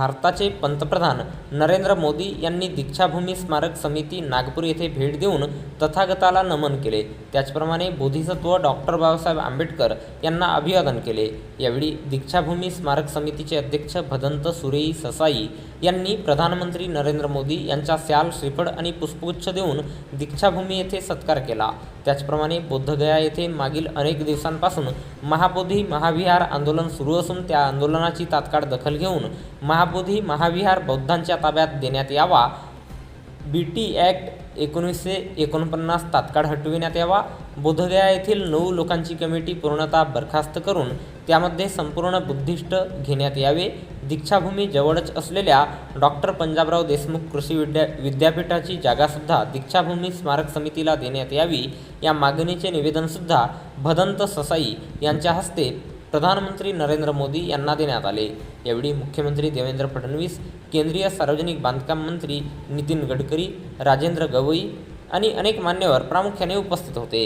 भारताचे पंतप्रधान नरेंद्र मोदी यांनी दीक्षाभूमी स्मारक समिती नागपूर येथे भेट देऊन तथागताला नमन केले. त्याचप्रमाणे बोधिसत्व डॉक्टर बाबासाहेब आंबेडकर यांना अभिवादन केले. यावेळी दीक्षाभूमी स्मारक समितीचे अध्यक्ष भदंत सुरेई ससाई यांनी प्रधानमंत्री नरेंद्र मोदी यांच्या स्याल श्रीफळ आणि पुष्पगुच्छ देऊन दीक्षाभूमी येथे सत्कार केला. त्याचप्रमाणे बोद्धगया येथे मागील अनेक दिवसांपासून महाबोधी महाविहार आंदोलन सुरू असून त्या आंदोलनाची तात्काळ दखल घेऊन महा महाबोधी महाविहार बौद्धांच्या ताब्यात देण्यात यावा. बी टी ॲक्ट एकोणीसशे एकोणपन्नास तात्काळ हटविण्यात यावा. बोधगया येथील नऊ लोकांची कमिटी पूर्णतः बरखास्त करून त्यामध्ये संपूर्ण बुद्धिष्ट घेण्यात यावे. दीक्षाभूमी जवळच असलेल्या डॉक्टर पंजाबराव देशमुख कृषी विद्या विद्यापीठाची जागासुद्धा दीक्षाभूमी स्मारक समितीला देण्यात यावी. या मागणीचे निवेदनसुद्धा भदंत ससाई यांच्या हस्ते प्रधानमंत्री नरेंद्र मोदी यांना देण्यात आले. यावेळी मुख्यमंत्री देवेंद्र फडणवीस केंद्रीय सार्वजनिक बांधकाम मंत्री नितीन गडकरी राजेंद्र गवई आणि अनेक मान्यवर प्रामुख्याने उपस्थित होते.